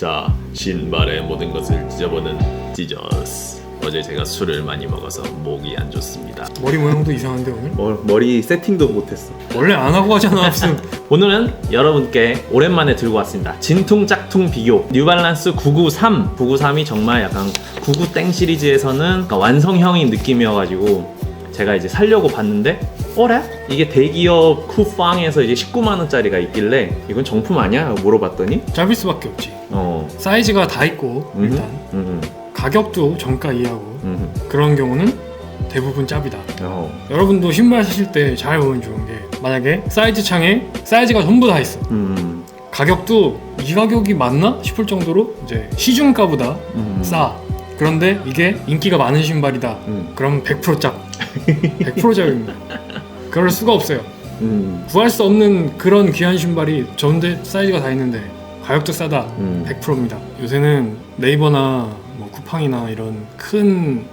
자, 신발의 모든 것을 찢어보는 찢어스. 어제 제가 술을 많이 먹어서 목이 안 좋습니다. 머리 모양도 이상한데 오늘? 머, 머리 세팅도 못했어. 원래 안 하고 하잖아 무슨 오늘은 여러분께 오랜만에 들고 왔습니다. 진퉁 짝퉁 비교. 뉴발란스 993. 993이 정말 약간 99땡 시리즈에서는 완성형인 느낌이어가지고 제가 이제 살려고 봤는데 어래? 이게 대기업 쿠팡에서 이제 19만 원짜리가 있길래 이건 정품 아니야? 물어봤더니 짧을 수밖에 없지. 어. 사이즈가 다 있고 음흠, 일단. 음흠, 가격도 정가 이하고. 음흠. 그런 경우는 대부분 짭이다. 어, 여러분도 신발 사실 때 잘 보면 좋은 게 만약에 사이즈 창에 사이즈가 전부 다 있어. 음, 가격도 이 가격이 맞나 싶을 정도로 이제 시중가보다 음. 싸. 그런데 이게 인기가 많은 신발이다. 음, 그럼 100%짭 100% 짭입니다 그럴 수가 없어요 음, 구할 수 없는 그런 귀한 신발이 전데 사이즈가 다 있는데 가격도 싸다 음. 100%입니다 요새는 네이버나 뭐 쿠팡이나 이런 큰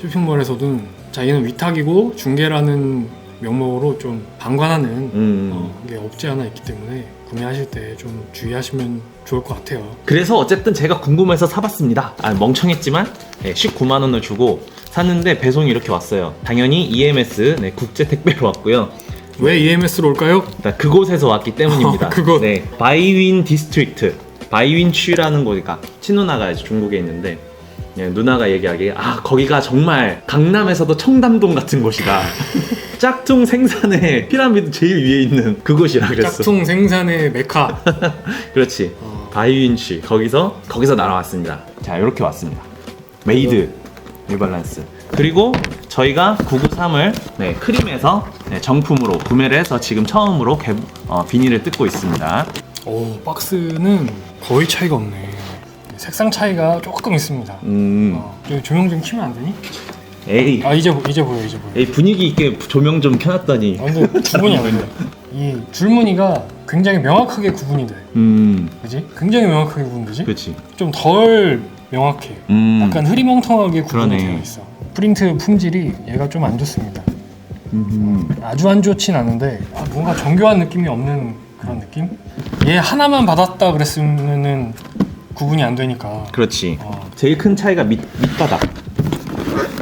쇼핑몰에서도 자기는 위탁이고 중개라는 명목으로 좀 방관하는 음. 어, 게 없지 않아 있기 때문에 구매하실 때 좀 주의하시면 좋을 것 같아요 그래서 어쨌든 제가 궁금해서 사봤습니다. 아, 멍청했지만 네, 19만 원을 주고 샀는데 배송이 이렇게 왔어요. 당연히 EMS 네, 국제 택배로 왔고요. 왜 EMS로 올까요? 일단 그곳에서 왔기 때문입니다. 어, 그곳. 네, 바이윈 디스트릭트, 바이윈 취라는 곳이가 친누나가 이제 중국에 있는데 네, 누나가 얘기하기에 아 거기가 정말 강남에서도 청담동 같은 곳이다. 짝퉁 생산의 피라미드 제일 위에 있는 그곳이라 그랬어. 짝퉁 생산의 메카 그렇지. 어, 바이윈치 거기서 거기서 날아왔습니다. 자 이렇게 왔습니다. 메이드 뉴발란스. 그리고 저희가 993을 네, 크림에서 네, 정품으로 구매를 해서 지금 처음으로 개- 어, 비닐을 뜯고 있습니다. 오 박스는 거의 차이가 없네 색상 차이가 조금 있습니다 음, 어, 조명 좀 키면 안 되니? 에이, 아 이제 보- 이제 보여 이제 보여 에이 분위기 있게 조명 좀 켜놨더니, 아, 근데 구분이 안 돼. 이 줄무늬가 굉장히 명확하게 구분이 돼. 음, 그지? 굉장히 명확하게 구분되지? 그렇지. 좀 덜 명확해. 음, 약간 흐리멍텅하게 구분이 그러네. 되어 있어. 프린트 품질이 얘가 좀 안 좋습니다. 음, 아주 안 좋진 않은데 아, 뭔가 정교한 느낌이 없는 그런 느낌? 얘 하나만 받았다 그랬으면은 구분이 안 되니까. 그렇지. 어, 제일 큰 차이가 밑 밑바닥.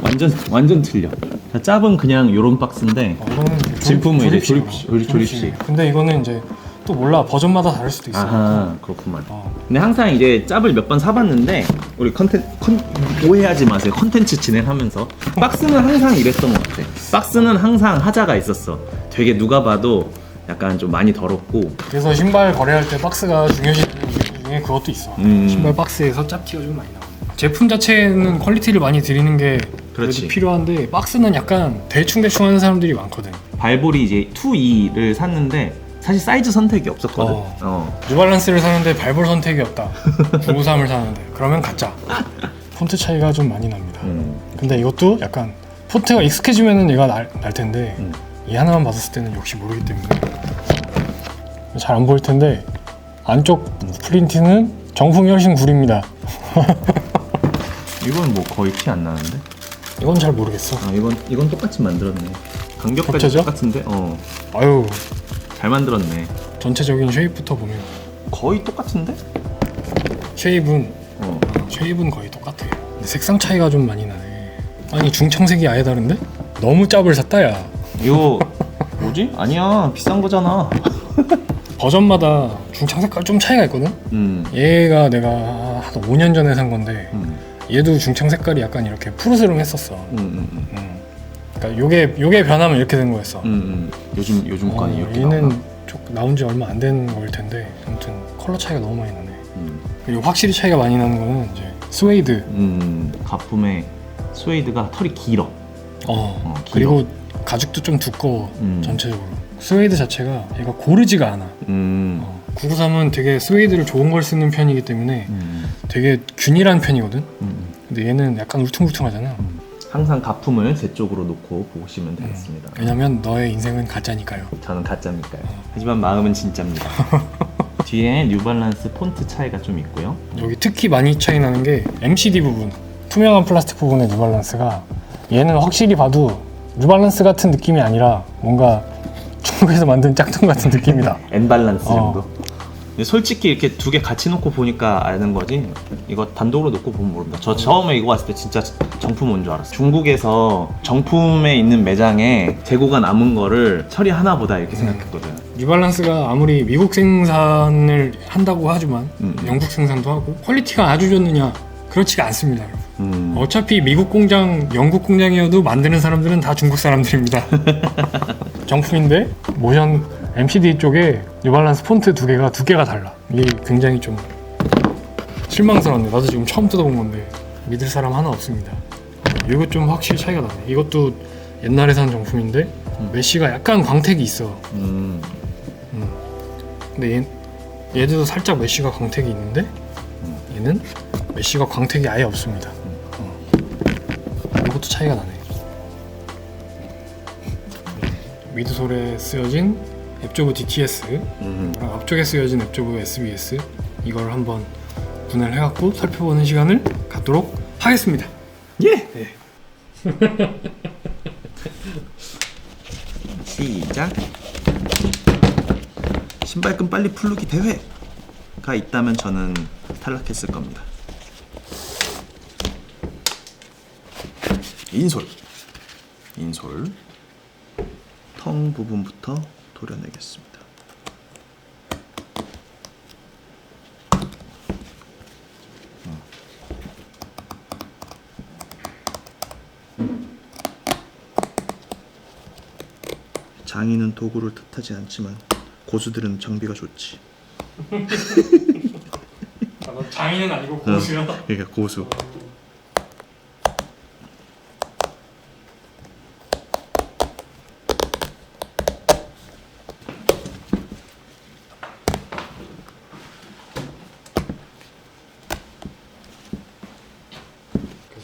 완전 완전 틀려. 자, 짭은 그냥 요런 박스인데 어, 이거는 조립- 진품은 이제. 조립식, 조립- 조립식. 근데 이거는 이제 또 몰라 버전마다 다를 수도 있어. 아하 그렇구만. 어. 근데 항상 이제 짭을 몇 번 사봤는데 우리 컨텐 컨 오해하지 마세요. 컨텐츠 진행하면서 박스는 항상 이랬던 것 같아. 박스는 항상 하자가 있었어. 되게 누가 봐도 약간 좀 많이 더럽고. 그래서 신발 거래할 때 박스가 중요시 여기는 이유 중에 그것도 있어. 음. 신발 박스에서 짭티가 좀 많이 나와. 제품 자체는 퀄리티를 많이 드리는 게 그렇지. 필요한데 박스는 약간 대충 대충 하는 사람들이 많거든. 발볼이 이제 2E를 샀는데 사실 사이즈 선택이 없었거든. 어. 어. 뉴발란스를 사는데 발볼 선택이 없다. 993을 사는데 그러면 가짜. 폰트 차이가 좀 많이 납니다. 음. 근데 이것도 약간 폰트가 익숙해지면은 얘가 날, 날 텐데 음. 이 하나만 받았을 때는 역시 모르기 때문에 잘 안 보일 텐데 안쪽 프린트는 정품이 훨씬 구립니다. 이건 뭐 거의 티 안 나는데? 이건 잘 모르겠어. 아 이건 이건 똑같이 만들었네. 간격까지 겹쳐져? 똑같은데? 어. 아유 잘 만들었네. 전체적인 쉐입부터 보면 거의 똑같은데? 쉐입은 어. 쉐입은 거의 똑같아. 근데 색상 차이가 좀 많이 나네. 아니 중청색이 아예 다른데? 너무 짭을 샀다 야. 이거 뭐지? 아니야 비싼 거잖아. 버전마다 중청 색깔 좀 차이가 있거든. 음. 얘가 내가 한 5년 전에 산 건데 음. 얘도 중청 색깔이 약간 이렇게 푸르스름했었어. 음. 음. 음. 그러니까 요게 요게 변하면 이렇게 된 거였어. 음. 음. 요즘 요즘 어, 이렇게 얘는 나와. 좀 나온 지 얼마 안된 거일 텐데 아무튼 컬러 차이가 너무 많이 나네. 음. 그리고 확실히 차이가 많이 나는 거는 이제 스웨이드. 음. 가품의 스웨이드가 털이 길어. 어. 어, 길어. 그리고 가죽도 좀 두꺼워 음. 전체적으로. 스웨이드 자체가 얘가 고르지가 않아. 음. 어. 993은 되게 스웨이드를 좋은 걸 쓰는 편이기 때문에 음. 되게 균일한 편이거든. 음. 근데 얘는 약간 울퉁불퉁하잖아. 항상 가품을 제 쪽으로 놓고 보시면 되겠습니다. 왜냐면 너의 인생은 가짜니까요. 저는 가짜니까요. 하지만 마음은 진짜입니다. 뒤에 뉴발란스 폰트 차이가 좀 있고요. 여기 특히 많이 차이 나는 게 MCD 부분 투명한 플라스틱 부분의 뉴발란스가 얘는 확실히 봐도 뉴발란스 같은 느낌이 아니라 뭔가 중국에서 만든 짝퉁 같은 느낌이다 엔발란스 어. 정도. 근데 솔직히 이렇게 두 개 같이 놓고 보니까 아는 거지 이거 단독으로 놓고 보면 모른다 저 처음에 이거 봤을 때 진짜 정품 온 줄 알았어 중국에서 정품에 있는 매장에 재고가 남은 거를 처리 하나 보다 이렇게 생각했거든 뉴발란스가 아무리 미국 생산을 한다고 하지만 음. 영국 생산도 하고 퀄리티가 아주 좋느냐 그렇지가 않습니다. 여러분. 음. 어차피 미국 공장, 영국 공장이어도 만드는 사람들은 다 중국 사람들입니다. 정품인데 모션 MCD 쪽에 뉴발란스 폰트 두 개가 두 개가 달라. 이게 굉장히 좀 실망스러운데 나도 지금 처음 뜯어본 건데 믿을 사람 하나 없습니다. 이거 좀 확실히 차이가 나네. 이것도 옛날에 산 정품인데 메쉬가 약간 광택이 있어. 음. 근데 얘, 얘들도 살짝 메쉬가 광택이 있는데 얘는 메쉬가 광택이 아예 없습니다. 어. 이것도 차이가 나네. 미드솔에 쓰여진 앱조브 DTS 음. 랑 앞쪽에 쓰여진 앱조브 SBS 이걸 한번 분해를 해갖고 살펴보는 시간을 갖도록 하겠습니다. 예! 네. 시작. 신발끈 빨리 풀르기 대회가 있다면 저는 탈락했을 겁니다. 인솔. 인솔. 텅 부분부터 도려내겠습니다. 장인은 도구를 탓하지 않지만 고수들은 정비가 좋지. 장인은 아니고 고수야? 그러니까 고수.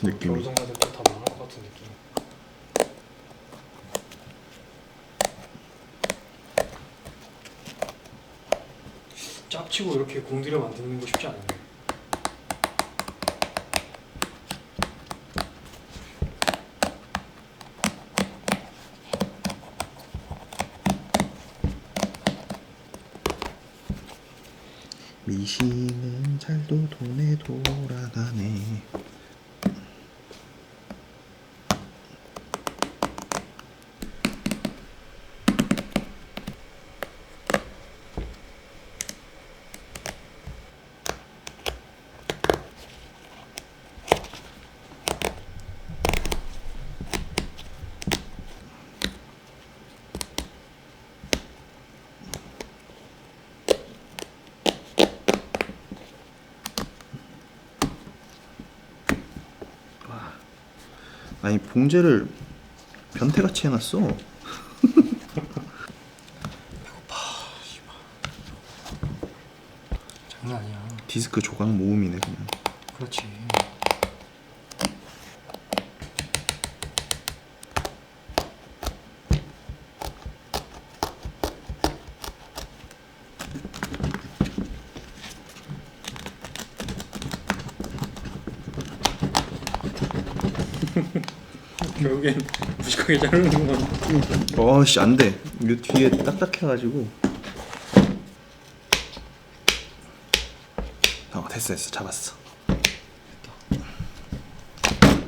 느낌이. 겨울성가들 다 망할 것 같은 느낌. 이렇게 공들여 만드는 거 쉽지 않은데. 미신은 잘도 돈에 돌아가네. 아니 봉제를 변태같이 해놨어. 장난 아니야. 디스크 조각 모음이네 그냥. 그렇지. 결국엔 무식하게 자르는구만. 어씨 안돼. 이 뒤에 딱딱해가지고. 어 됐어 됐어 잡았어.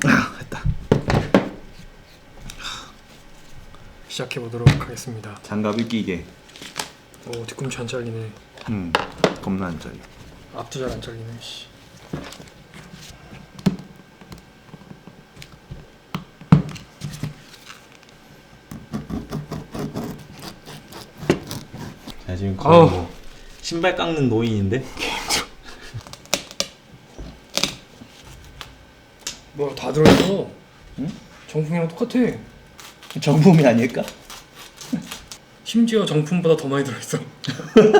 아 됐다. 시작해 보도록 하겠습니다. 장갑을 끼게. 오 뒤꿈치 안 잘리네. 음 겁나 안 잘려. 앞도 잘 안 잘리네. 씨. 거의. 뭐 신발 깎는 노인인데 뭐야 다 들어있어. 정품이랑 똑같아. 정품이 아닐까? 심지어 정품보다 더 많이 들어있어.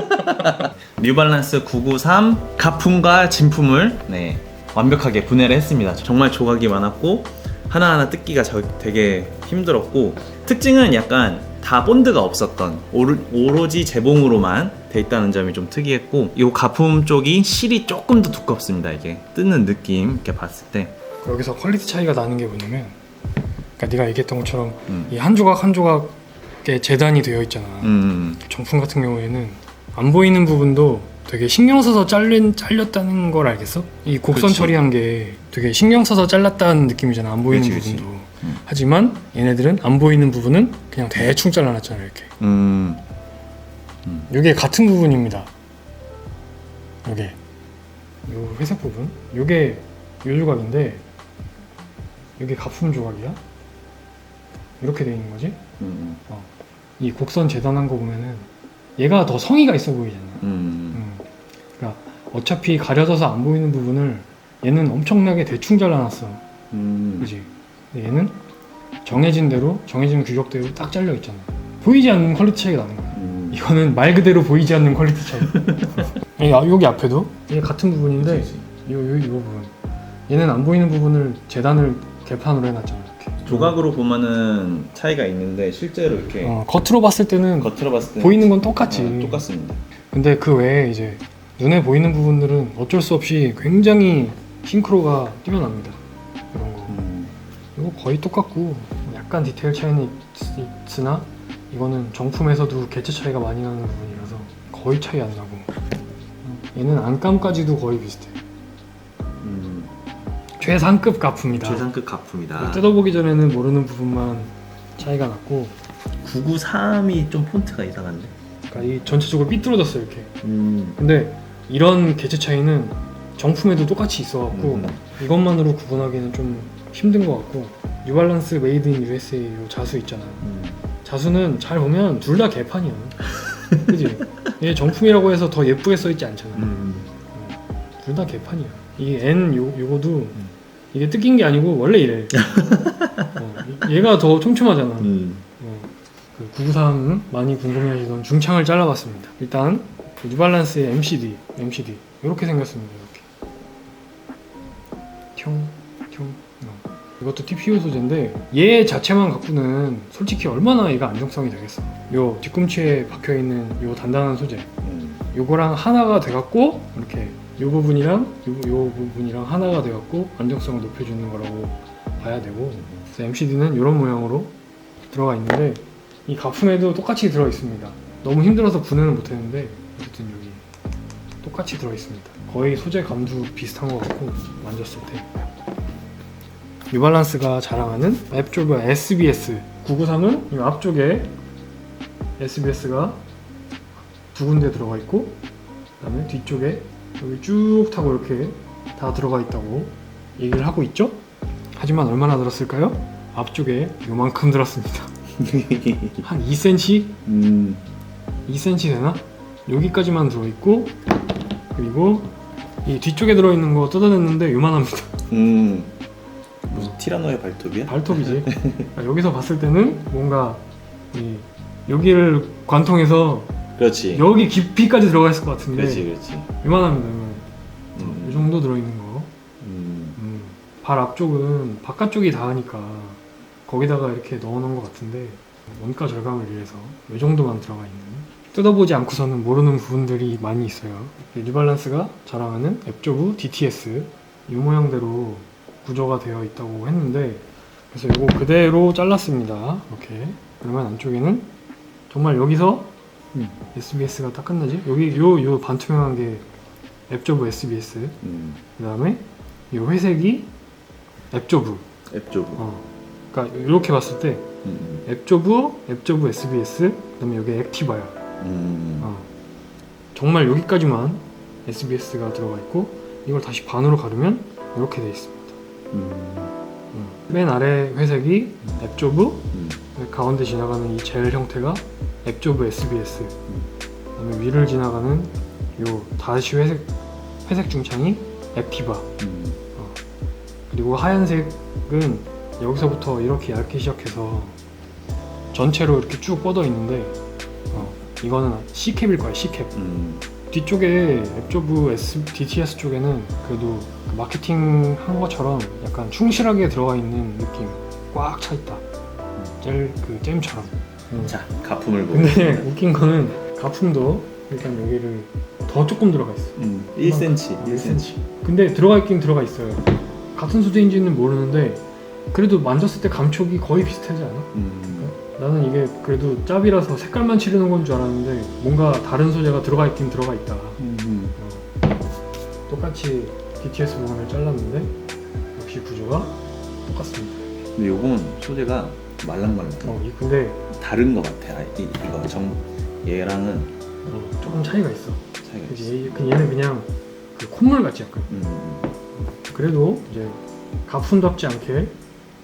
뉴발란스 993 가품과 진품을 네, 완벽하게 분해를 했습니다. 정말 조각이 많았고 하나하나 뜯기가 저- 되게 힘들었고 특징은 약간 다 본드가 없었던 오로, 오로 지 재봉으로만 돼 있다는 점이 좀 특이했고 이 가품 쪽이 실이 조금 더 두껍습니다. 이게 뜯는 느낌 이렇게 봤을 때 여기서 퀄리티 차이가 나는 게 뭐냐면 그러니까 네가 얘기했던 것처럼 음. 이한 조각 한 조각에 재단이 되어 있잖아. 음, 정품 같은 경우에는 안 보이는 부분도 되게 신경 써서 잘린 잘렸다는 걸 알겠어? 이 곡선 그렇지. 처리한 게 되게 신경 써서 잘랐다는 느낌이잖아 안 보이는 그렇지, 그렇지. 부분도 음. 하지만 얘네들은 안 보이는 부분은 그냥 대충 잘라놨잖아 이렇게 음. 이게 같은 부분입니다 요게 요 회색 부분 요게 요 조각인데 요게 가품 조각이야 이렇게 돼 있는 거지 음. 이 곡선 재단한 거 보면은 얘가 더 성의가 있어 보이잖아 음. 음. 그러니까 어차피 가려져서 안 보이는 부분을 얘는 엄청나게 대충 잘라놨어. 음. 그지? 얘는 정해진 대로, 정해진 규격대로 딱 잘려 있잖아. 보이지 않는 퀄리티 차이가 나는 거야. 음. 이거는 말 그대로 보이지 않는 퀄리티 차이. 여기, 아, 여기 앞에도 이게 같은 부분인데, 그치, 그치. 요, 요, 이 부분. 얘는 안 보이는 부분을 재단을 개판으로 해놨잖아. 이렇게. 조각으로 보면은 차이가 있는데 실제로 이렇게 어, 겉으로 봤을 때는 겉으로 봤을 때 보이는 건 똑같지. 어, 똑같습니다. 근데 그 외에 이제 눈에 보이는 부분들은 어쩔 수 없이 굉장히 싱크로가 뛰어납니다. 거. 이거 거의 똑같고 약간 디테일 차이는 있- 있으나 이거는 정품에서도 개체 차이가 많이 나는 부분이라서 거의 차이 안 나고 얘는 안감까지도 거의 비슷해. 음. 최상급 가품이다. 최상급 가품이다. 뜯어보기 전에는 모르는 부분만 차이가 났고 993이 좀 폰트가 이상한데. 그러니까 이 전체적으로 삐뚤어졌어요 이렇게. 음. 근데 이런 개체 차이는 정품에도 똑같이 있어갖고 음. 이것만으로 구분하기는 좀 힘든 것 같고 뉴발란스 메이드 인 USA 요 자수 있잖아 음. 자수는 잘 보면 둘 다 개판이야 그지? 얘 정품이라고 해서 더 예쁘게 써있지 않잖아 음. 둘 다 개판이야 이 N 요, 요거도 이게 뜯긴 게 아니고 원래 이래 어, 얘가 더 촘촘하잖아 음. 어, 그 993 많이 궁금해하시던 중창을 잘라봤습니다. 일단 그 뉴발란스의 MCD, MCD 이렇게 생겼습니다. 이렇게. 어. 이것도 TPU 소재인데 얘 자체만 갖고는 솔직히 얼마나 얘가 안정성이 되겠어. 요 뒤꿈치에 박혀 있는 요 단단한 소재, 음. 요거랑 하나가 돼갖고 이렇게 요 부분이랑 요, 요 부분이랑 하나가 돼갖고 안정성을 높여주는 거라고 봐야 되고 그래서 MCD는 이런 모양으로 들어가 있는데 이 가품에도 똑같이 들어 있습니다. 너무 힘들어서 분해는 못했는데 어쨌든 여기 똑같이 들어 있습니다. 거의 소재 감도 비슷한 것 같고 만졌을 때 뉴발란스가 자랑하는 앱조브 SBS 993은 이 앞쪽에 SBS가 두 군데 들어가 있고 그다음에 뒤쪽에 여기 쭉 타고 이렇게 다 들어가 있다고 얘기를 하고 있죠. 하지만 얼마나 들었을까요? 앞쪽에 요만큼 들었습니다. 한 2cm? 음. 2cm 되나? 여기까지만 들어있고 그리고 이 뒤쪽에 들어있는 거 뜯어냈는데 요만합니다. 음. 티라노의 발톱이야? 발톱이지. 그러니까 여기서 봤을 때는 뭔가 이 여기를 관통해서 그렇지. 여기 깊이까지 들어가 있을 것 같은데 그렇지, 그렇지. 요만합니다. 요만. 이 음. 정도 들어있는 거. 음. 음, 발 앞쪽은 바깥쪽이 닿으니까 거기다가 이렇게 넣어놓은 것 같은데 원가 절감을 위해서 이 정도만 들어가 있는 뜯어보지 않고서는 모르는 부분들이 많이 있어요 이 뉴발란스가 자랑하는 앱조브 DTS 이 모양대로 구조가 되어 있다고 했는데 그래서 이거 그대로 잘랐습니다 이렇게 그러면 안쪽에는 정말 여기서 음. SBS가 딱 끝나지 여기 요 요 반투명한 게 앱조브 SBS 음. 그 다음에 이 회색이 앱조브 앱조브. 어. 그러니까 이렇게 봤을 때 음. 앱조브, 앱조브 SBS 그 다음에 여기 액티바야 음. 어. 정말 여기까지만 SBS가 들어가 있고 이걸 다시 반으로 가르면 이렇게 돼 있습니다. 맨 아래 회색이 앱조브 음. 가운데 지나가는 이 젤 형태가 앱조브 SBS 그다음에 위를 지나가는 요 다시 회색 회색 중창이 액티바 음. 그리고 하얀색은 여기서부터 이렇게 얇게 시작해서 전체로 이렇게 쭉 뻗어 있는데 어, 이거는 C캡일 거야 C캡 음. 뒤쪽에 앱조브 S, DTS 쪽에는 그래도 그 마케팅 한 것처럼 약간 충실하게 들어가 있는 느낌 꽉 차 있다 젤 그 잼처럼 음. 자, 가품을 보고. 근데 웃긴 거는 가품도 일단 여기를 더 조금 들어가 있어 음. 1cm. 1cm. 근데 들어가 있긴 들어가 있어요. 같은 소재인지는 모르는데 그래도 만졌을 때 감촉이 거의 비슷하지 않아? 음. 나는 이게 그래도 짭이라서 색깔만 칠해놓은 건줄 알았는데 뭔가 다른 소재가 들어가 있긴 들어가 있다. 음. 똑같이 DTS 부분을 잘랐는데 역시 구조가 똑같습니다. 근데 요건 소재가 말랑말랑. 어, 이 근데 다른 것 같아. 아, 이, 이거 정 얘랑은 어, 조금 차이가 있어. 차이가 있어. 얘- 그 얘는 그냥 그 콧물 같지 약간. 음, 음, 그래도 이제 가품답지 않게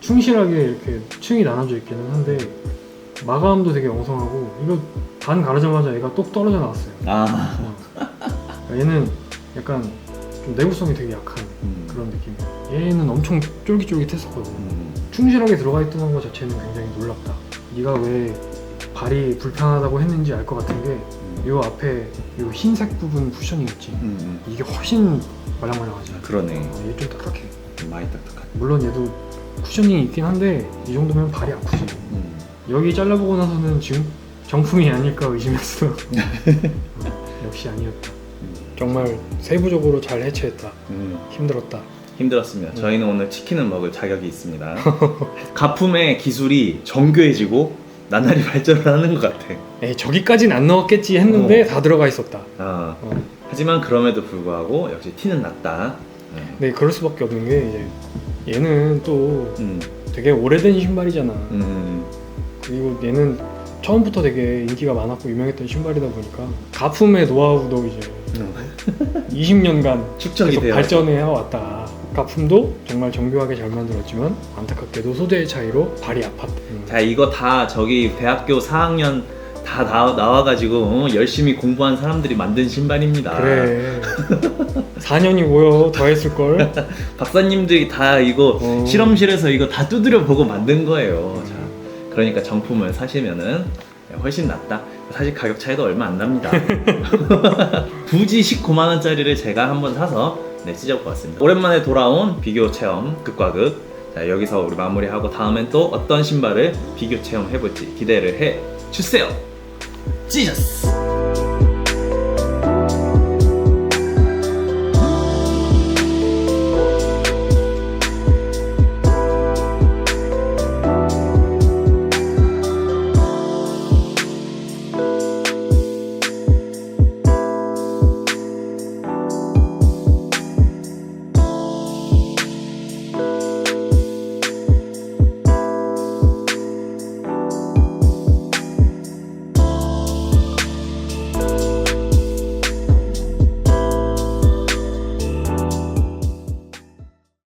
충실하게 이렇게 층이 나눠져 있기는 한데 마감도 되게 엉성하고 이거 반 가르자마자 얘가 똑 떨어져 나왔어요. 아, 어. 얘는 약간 좀 내구성이 되게 약한 음, 그런 느낌이야. 얘는 엄청 쫄깃쫄깃했었거든. 음, 충실하게 들어가 있던 것 자체는 굉장히 놀랍다. 네가 왜 발이 불편하다고 했는지 알 것 같은 게이 앞에 이 흰색 부분 쿠셔닝 있지. 음, 음. 이게 훨씬 말랑말랑하지. 그러네. 어, 얘좀 딱딱해. 많이 딱딱하네. 물론 얘도 쿠셔닝이 있긴 한데 이 정도면 발이 아프지. 음. 여기 잘라보고 나서는 지금 정품이 아닐까 의심했어. 어, 역시 아니었다. 정말 세부적으로 잘 해체했다. 음. 힘들었다. 힘들었습니다. 저희는 오늘 치킨을 먹을 자격이 있습니다. 가품의 기술이 정교해지고 나날이 발전을 하는 것 같아. 에이 저기까진 안 넣었겠지 했는데 어. 다 들어가 있었다. 어. 어. 하지만 그럼에도 불구하고 역시 티는 났다. 네. 네 그럴 수밖에 없는 게 이제 얘는 또 음, 되게 오래된 신발이잖아. 음, 그리고 얘는 처음부터 되게 인기가 많았고 유명했던 신발이다 보니까 가품의 노하우도 이제 음. 20년간 축적이 계속 되어 발전해 왔다. 가품도 정말 정교하게 잘 만들었지만 안타깝게도 소재의 차이로 발이 아팠다. 음. 자 이거 다 저기 대학교 4학년 다 나, 나와가지고 어, 열심히 공부한 사람들이 만든 신발입니다. 그래. 4년이 모여 더 했을 걸. 박사님들이 다 이거 어. 실험실에서 이거 다 두드려 보고 만든 거예요. 자, 그러니까 정품을 사시면은 훨씬 낫다. 사실 가격 차이도 얼마 안 납니다. 굳이 19만 원짜리를 제가 한번 사서 네, 찢어보았습니다. 오랜만에 돌아온 비교 체험 극과 극. 자, 여기서 우리 마무리하고 다음엔 또 어떤 신발을 비교 체험해볼지 기대를 해 주세요. 찢었어.